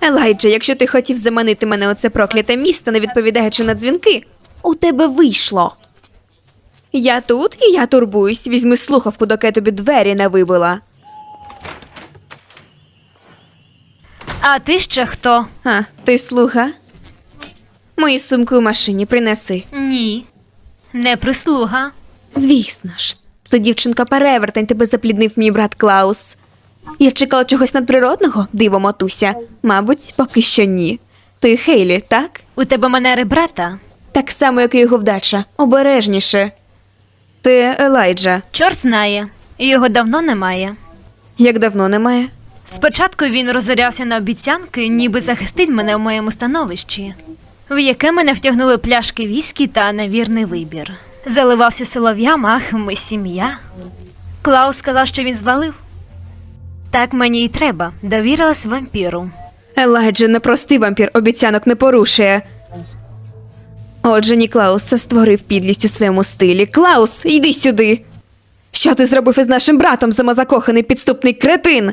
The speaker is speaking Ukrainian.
Елайджа, якщо ти хотів заманити мене у це прокляте місто, не відповідаючи на дзвінки, у тебе вийшло. Я тут і я турбуюсь. Візьми слухавку, доки я тобі двері не вибила. А ти ще хто? А, ти слуга? Мої сумки у машині принеси. Ні. Не прислуга. Звісно ж, ти дівчинка перевертень, тебе запліднив мій брат Клаус. Я чекала чогось надприродного, диво матуся. Мабуть, поки що ні. Ти Хейлі, так? У тебе манери брата. Так само, як і його вдача. Обережніше. Ти Елайджа. Чорт знає. Його давно немає. Як давно немає? Спочатку він розорявся на обіцянки, ніби захистить мене в моєму становищі, в яке мене втягнули пляшки віскі та невірний вибір. Заливався солов'ям, ах, ми сім'я. Клаус сказав, що він звалив. Так мені й треба, довірилась вампіру. Елайджа непростий вампір, обіцянок не порушує. Отже, Ніклаус це створив підлість у своєму стилі. Клаус, йди сюди. Що ти зробив із нашим братом, самозакоханий підступний кретин?